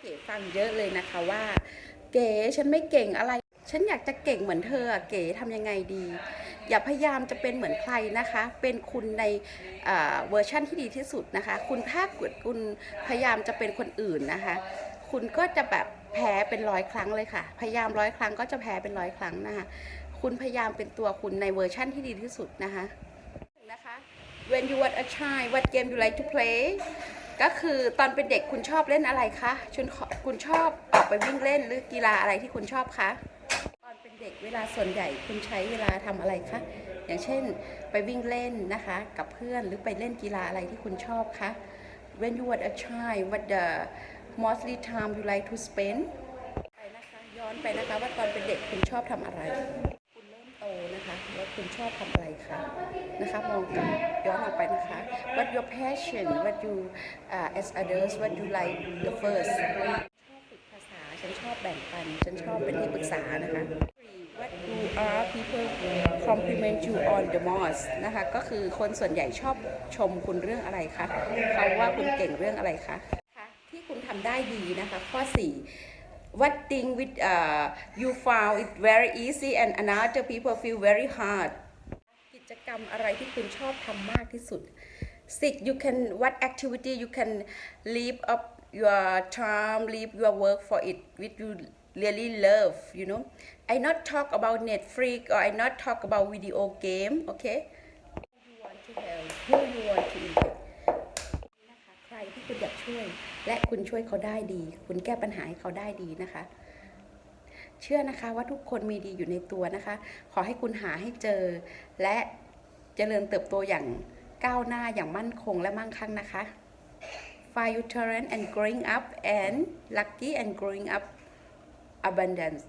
เก๋ฟังเยอะเลยนะคะว่า เก๋ฉันไม่เก่งอะไร ฉันอยากจะเก่งเหมือนเธอเก๋ทำยังไงดี อย่าพยายามจะเป็นเหมือนใครนะคะ เป็นคุณในเวอร์ชั่นที่ดีที่สุดนะคะ คุณถ้าเกิดคุณพยายามจะเป็นคนอื่นนะคะ คุณก็จะแบบแพ้เป็นร้อยครั้งเลยค่ะ พยายามร้อยครั้งก็จะแพ้เป็นร้อยครั้งนะคะคุณพยายามเป็นตัวคุณในเวอร์ชั่นที่ดีที่สุดนะคะนะคะ when you were a child what game you like to play ก็คือตอนเป็นเด็กคุณชอบเล่นอะไรคะคุณคุณชอบออกไปวิ่งเล่นหรือกีฬาอะไรที่คุณชอบคะตอนเป็นเด็กเวลาส่วนใหญ่คุณใช้เวลาทำอะไรคะอย่างเช่นไปวิ่งเล่นนะคะ กับเพื่อนหรือไปเล่นกีฬาอะไรที่คุณชอบคะ When you were a child what the mostly time you like to spend ไปนะคะย้อนไปนะคะว่าตอนเป็นเด็กคุณชอบทำอะไร คุณเริ่มโตนะ คุณชอบทำอะไรคะนะคะมองกลับย้อนออกไปนะคะ what your passion what you uh, as others what you like the first ชอบฝึกภาษา ฉันชอบแบ่งปัน ฉันชอบเป็นที่ปรึกษานะคะ What you are people compliment you on the most นะคะ ก็คือคนส่วนใหญ่ชอบชมคุณเรื่องอะไรคะเขาว่าคุณเก่งเรื่องอะไรคะคะที่คุณทำได้ดีนะคะ ข้อ 4 What thing with uh, you found it very easy and another people feel very hard กิจกรรมอะไรที่คุณชอบทำมากที่สุด Six you can what activity you can leave up your time leave your work for it which you really love you know I not talk about Netflix or I not talk about video game okay who you want to help who you want to impact ช่วย และคุณช่วยเขาได้ดี คุณแก้ปัญหาให้เขาได้ดีนะคะ เชื่อนะคะว่าทุกคนมีดีอยู่ในตัวนะคะ ขอให้คุณหาให้เจอ และเจริญเติบโตอย่างก้าวหน้าอย่างมั่นคงและมั่งคั่งนะคะ Fire your talent and growing up and lucky and growing up abundance